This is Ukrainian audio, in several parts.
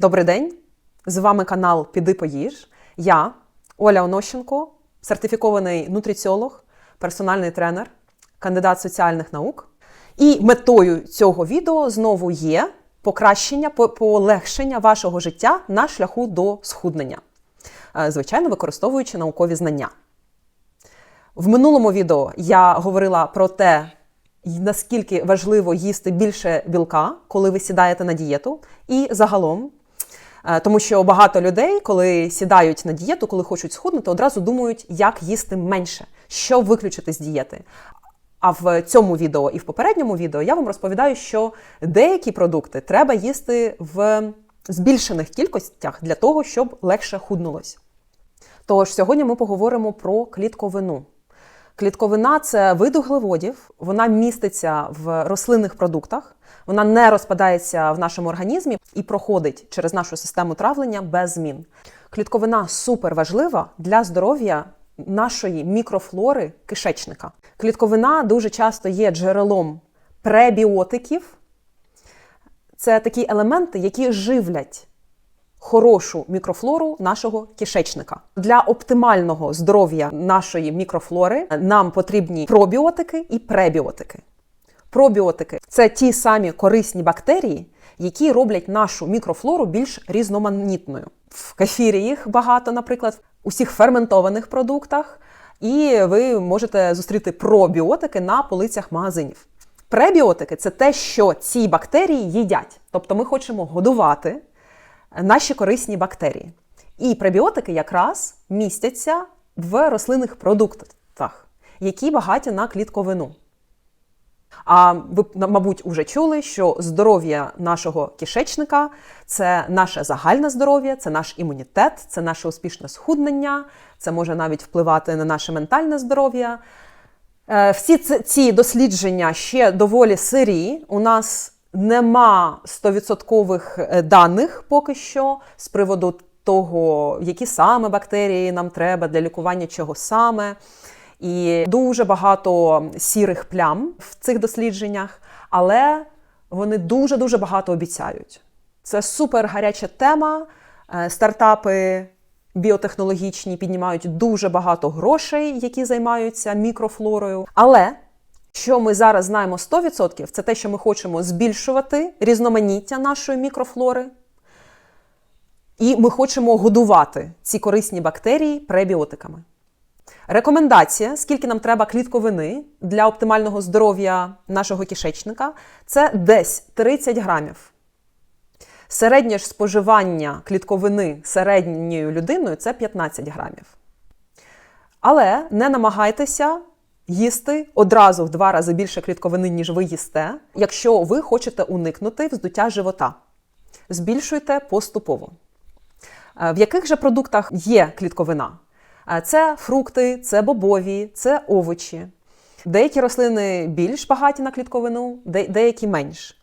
Добрий день! З вами канал Піди поїж. Я Оля Онощенко, сертифікований нутриціолог, персональний тренер, кандидат соціальних наук. І метою цього відео знову є покращення, полегшення вашого життя на шляху до схуднення, Е, звичайно, використовуючи наукові знання. В минулому відео я говорила про те, наскільки важливо їсти більше білка, коли ви сідаєте на дієту, і загалом. Е, Тому що багато людей, коли сідають на дієту, коли хочуть схуднути, одразу думають, як їсти менше, що виключити з дієти. А в цьому відео і в попередньому відео я вам розповідаю, що деякі продукти треба їсти в збільшених кількостях для того, щоб легше худнулось. Тож сьогодні ми поговоримо про клітковину. Клітковина це вид углеводів, вона міститься в рослинних продуктах, вона не розпадається в нашому організмі і проходить через нашу систему травлення без змін. Клітковина супер важлива для здоров'я нашої мікрофлори кишечника. Клітковина дуже часто є джерелом пребіотиків. Це такі елементи, які живлять хорошу мікрофлору нашого кишечника. Для оптимального здоров'я нашої мікрофлори нам потрібні пробіотики і пребіотики. Пробіотики це ті самі корисні бактерії, які роблять нашу мікрофлору більш різноманітною. В кефірі їх багато, наприклад, у всіх ферментованих продуктах, і ви можете зустріти пробіотики на полицях магазинів. Пребіотики це те, що ці бактерії їдять. Тобто ми хочемо годувати наші корисні бактерії. І пребіотики якраз містяться в рослинних продуктах, які багаті на клітковину. А ви, мабуть, вже чули, що здоров'я нашого кишечника це наше загальне здоров'я, це наш імунітет, це наше успішне схуднення, це може навіть впливати на наше ментальне здоров'я. Е, Всі ці- ці дослідження ще доволі сирі. У нас нема 100% е, даних поки що з приводу того, які саме бактерії нам треба для лікування чого саме. І дуже багато сірих плям в цих дослідженнях, але вони дуже дуже багато обіцяють. Це супер гаряча тема. Е, Стартапи біотехнологічні піднімають дуже багато грошей, які займаються мікрофлорою. Але що ми зараз знаємо 100%, це те, що ми хочемо збільшувати різноманіття нашої мікрофлори. І ми хочемо годувати ці корисні бактерії пребіотиками. Рекомендація, скільки нам треба клітковини для оптимального здоров'я нашого кишечника, це десь 30 грамів. Середнє ж споживання клітковини середньою людиною це 15 грамів. Але не намагайтеся їсти одразу в два рази більше клітковини, ніж ви їсте, якщо ви хочете уникнути вздуття живота. Збільшуйте поступово. Е, В яких же продуктах є клітковина? Це фрукти, це бобові, це овочі. Деякі рослини більш багаті на клітковину, деякі менш.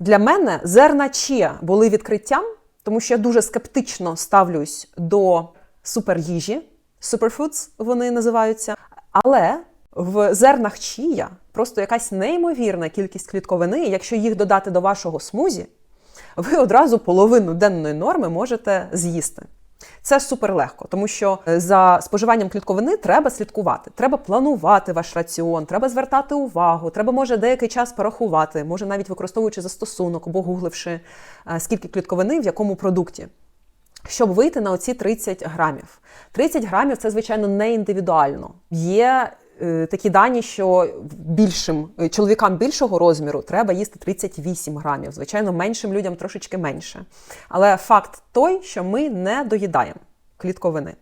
Для мене зерна чія були відкриттям, тому що я дуже скептично ставлюсь до суперїжі, суперфудс вони називаються. Але в зернах чія просто якась неймовірна кількість клітковини, якщо їх додати до вашого смузі, ви одразу половину денної норми можете з'їсти. Це супер легко, тому що е, за споживанням клітковини треба слідкувати, треба планувати ваш раціон, треба звертати увагу, треба може деякий час порахувати, може навіть використовуючи застосунок або гугливши, е, скільки клітковини в якому продукті. Щоб вийти на оці 30 грамів. 30 грамів це, звичайно, не індивідуально. Є такі дані, що більшим е, чоловікам більшого розміру треба їсти 38 грамів. Звичайно, меншим людям трошечки менше. Але факт той, що ми не доїдаємо клітковини.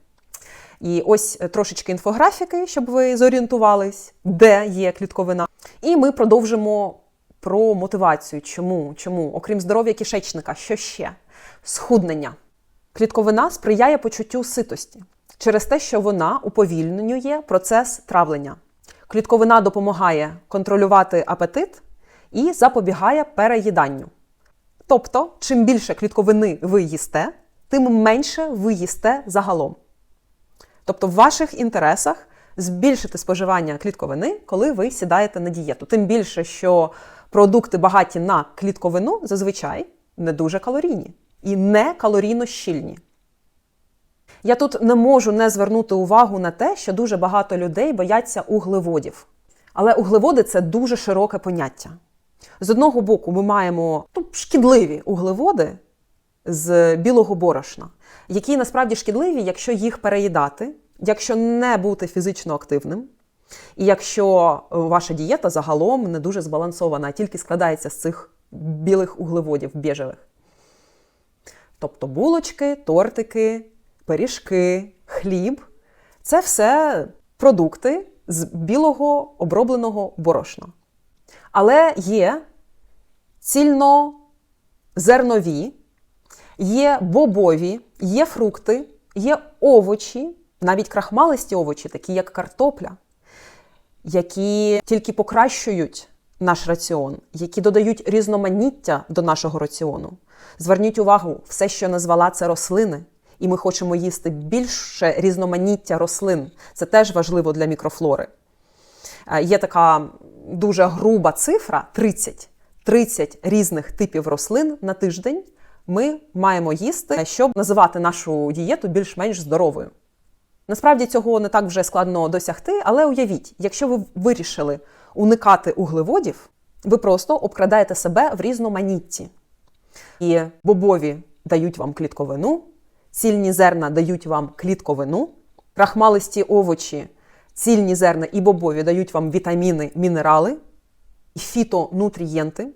І ось е, трошечки інфографіки, щоб ви зорієнтувались, де є клітковина. І ми продовжимо про мотивацію. Чому? Чому? Окрім здоров'я кишечника, що ще? Схуднення. Клітковина сприяє почуттю ситості через те, що вона уповільнює процес травлення. Клітковина допомагає контролювати апетит і запобігає переїданню. Тобто, чим більше клітковини ви їсте, тим менше ви їсте загалом. Тобто, в ваших інтересах збільшити споживання клітковини, коли ви сідаєте на дієту. Тим більше, що продукти багаті на клітковину зазвичай не дуже калорійні. і не калорійно щільні. Я тут не можу не звернути увагу на те, що дуже багато людей бояться углеводів. Але углеводи це дуже широке поняття. З одного боку, ми маємо ну, шкідливі углеводи з білого борошна, які насправді шкідливі, якщо їх переїдати, якщо не бути фізично активним, і якщо е, ваша дієта загалом не дуже збалансована, а тільки складається з цих білих углеводів біжевих. Тобто булочки, тортики, пиріжки, хліб це все продукти з білого обробленого борошна. Але є цільнозернові, є бобові, є фрукти, є овочі, навіть крахмалисті овочі, такі як картопля, які тільки покращують наш раціон, які додають різноманіття до нашого раціону. Зверніть увагу, все, що назвала, це рослини. І ми хочемо їсти більше різноманіття рослин. Це теж важливо для мікрофлори. Е, Є така дуже груба цифра 30. 30 різних типів рослин на тиждень ми маємо їсти, щоб називати нашу дієту більш-менш здоровою. Насправді цього не так вже складно досягти, але уявіть, якщо ви вирішили уникати углеводів, ви просто обкрадаєте себе в різноманітті. І бобові дають вам клітковину, цільні зерна дають вам клітковину, крахмалисті овочі, цільні зерна і бобові дають вам вітаміни, мінерали, і фітонутрієнти.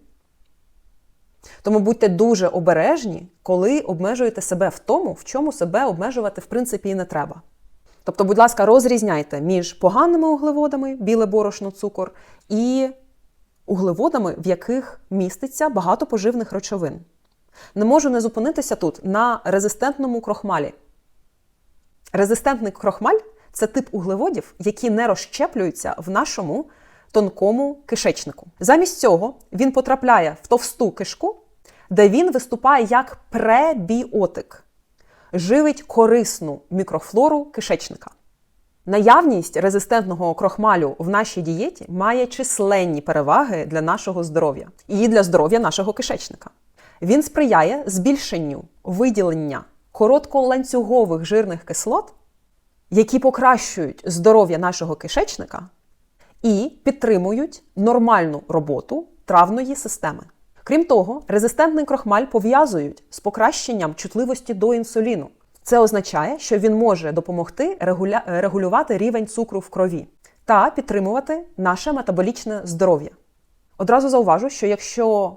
Тому будьте дуже обережні, коли обмежуєте себе в тому, в чому себе обмежувати в принципі і не треба. Тобто, будь ласка, розрізняйте між поганими углеводами, біле борошно, цукор, і углеводами, в яких міститься багато поживних речовин. Не можу не зупинитися тут на резистентному крохмалі. Резистентний крохмаль це тип углеводів, які не розщеплюються в нашому тонкому кишечнику. Замість цього він потрапляє в товсту кишку, де він виступає як пребіотик, живить корисну мікрофлору кишечника. Наявність резистентного крохмалю в нашій дієті має численні переваги для нашого здоров'я і для здоров'я нашого кишечника. Він сприяє збільшенню виділення коротколанцюгових жирних кислот, які покращують здоров'я нашого кишечника і підтримують нормальну роботу травної системи. Крім того, резистентний крохмаль пов'язують з покращенням чутливості до інсуліну. Це означає, що він може допомогти регуля... регулювати рівень цукру в крові та підтримувати наше метаболічне здоров'я. Одразу зауважу, що якщо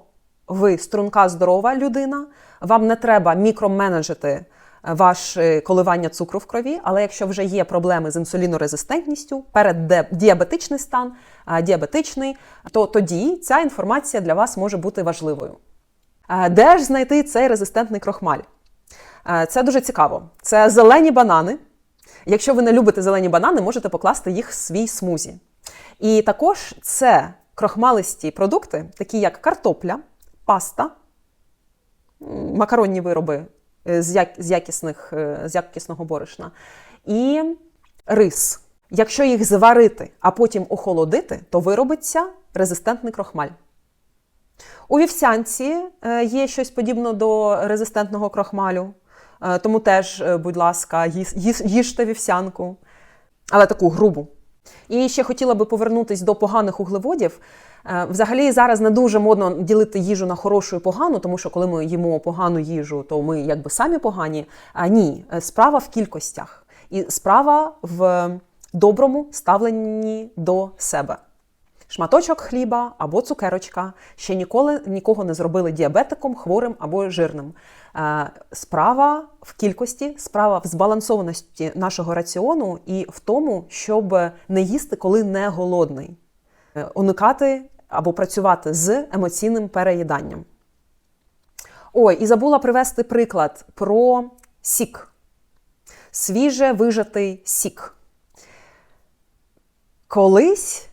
ви струнка здорова людина, вам не треба мікроменеджити ваше коливання цукру в крові, але якщо вже є проблеми з інсулінорезистентністю, переддіабетичний стан, діабетичний, то тоді ця інформація для вас може бути важливою. Де ж знайти цей резистентний крохмаль? Це дуже цікаво. Це зелені банани. Якщо ви не любите зелені банани, можете покласти їх в свій смузі. І також це крохмалисті продукти, такі як картопля, паста, макаронні вироби з, якісних, з якісного борошна і рис. Якщо їх зварити, а потім охолодити, то виробиться резистентний крохмаль. У вівсянці є щось подібне до резистентного крохмалю. Тому теж, будь ласка, їжте вівсянку, але таку грубу. І ще хотіла би повернутися до поганих углеводів. Взагалі зараз не дуже модно ділити їжу на хорошу і погану, тому що коли ми їмо погану їжу, то ми якби самі погані. А ні, справа в кількостях і справа в доброму ставленні до себе. Шматочок хліба або цукерочка ще ніколи нікого не зробили діабетиком, хворим або жирним. Справа в кількості, справа в збалансованості нашого раціону і в тому, щоб не їсти, коли не голодний, уникати або працювати з емоційним переїданням. Ой, і забула привести приклад про сік. Свіже вижатий сік. Колись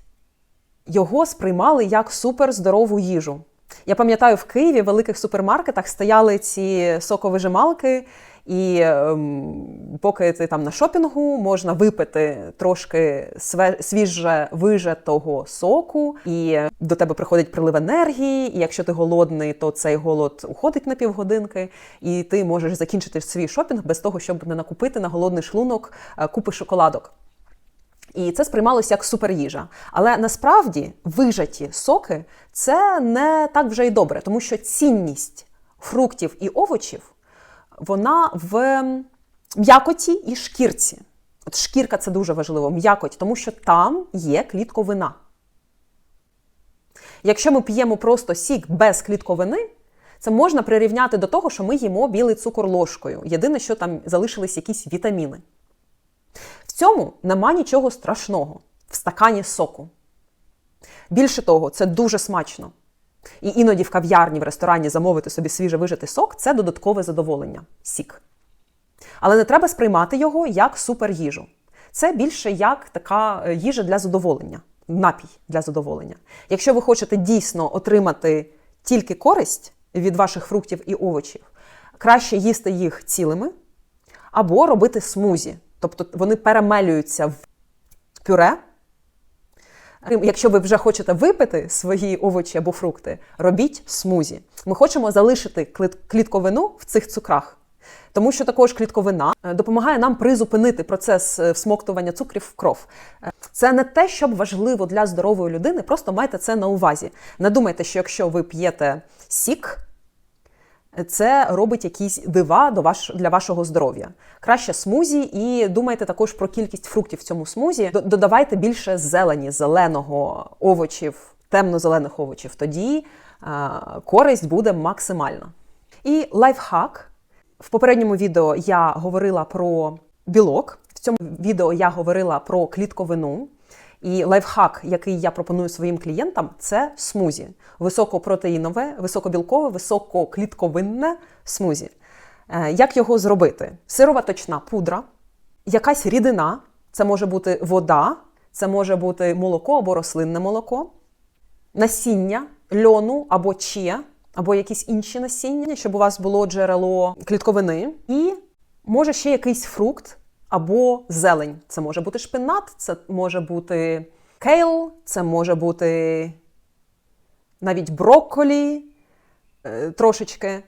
його сприймали як суперздорову їжу. Я пам'ятаю, в Києві в великих супермаркетах стояли ці соковижималки, І ем, поки ти там на шопінгу, можна випити трошки свіже вижатого соку, і до тебе приходить прилив енергії. І якщо ти голодний, то цей голод уходить на півгодинки, і ти можеш закінчити свій шопінг без того, щоб не накупити на голодний шлунок е, купи шоколадок. І це сприймалося як суперїжа. Але насправді вижаті соки це не так вже й добре, тому що цінність фруктів і овочів вона в м'якоті і шкірці. От шкірка це дуже важливо, м'якоть, тому що там є клітковина. Якщо ми п'ємо просто сік без клітковини, це можна прирівняти до того, що ми їмо білий цукор ложкою. Єдине, що там залишились якісь вітаміни. Цьому нема нічого страшного в стакані соку. Більше того, це дуже смачно. І іноді в кав'ярні, в ресторані замовити собі свіже вижитий сок це додаткове задоволення сік. Але не треба сприймати його як суперїжу. Це більше як така е, їжа для задоволення, напій для задоволення. Якщо ви хочете дійсно отримати тільки користь від ваших фруктів і овочів, краще їсти їх цілими або робити смузі. Тобто вони перемелюються в пюре. Якщо ви вже хочете випити свої овочі або фрукти, робіть смузі. Ми хочемо залишити клітковину в цих цукрах, тому що також клітковина е, допомагає нам призупинити процес е, всмоктування цукрів в кров. Е, Це не те, щоб важливо для здорової людини, просто майте це на увазі. Не думайте, що якщо ви п'єте сік, це робить якісь дива до ваш, для вашого здоров'я. Краще смузі, і думайте також про кількість фруктів в цьому смузі. Додавайте більше зелені, зеленого овочів, темно-зелених овочів. Тоді користь буде максимальна. І лайфхак. В попередньому відео я говорила про білок. В цьому відео я говорила про клітковину. І лайфхак, який я пропоную своїм клієнтам, це смузі. Високопротеїнове, високобілкове, висококлітковинне смузі. Е, Як його зробити? Сирова точна пудра, якась рідина, це може бути вода, це може бути молоко або рослинне молоко, насіння льону або чія, або якісь інші насіння, щоб у вас було джерело клітковини, і може ще якийсь фрукт або зелень. Це може бути шпинат, це може бути кейл, це може бути навіть брокколі е, трошечки.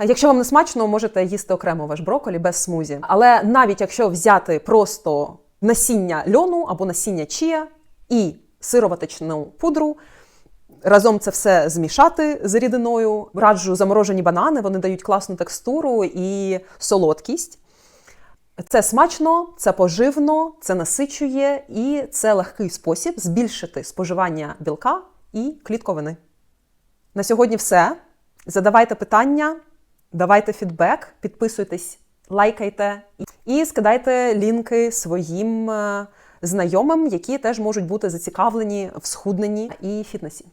Якщо вам не смачно, можете їсти окремо ваш брокколі без смузі. Але навіть якщо взяти просто насіння льону або насіння чія і сироваточну пудру, разом це все змішати з рідиною, раджу заморожені банани, вони дають класну текстуру і солодкість. Це смачно, це поживно, це насичує і це легкий спосіб збільшити споживання білка і клітковини. На сьогодні все. Задавайте питання, давайте фідбек, підписуйтесь, лайкайте і скидайте лінки своїм е, знайомим, які теж можуть бути зацікавлені в схудненні і фітнесі.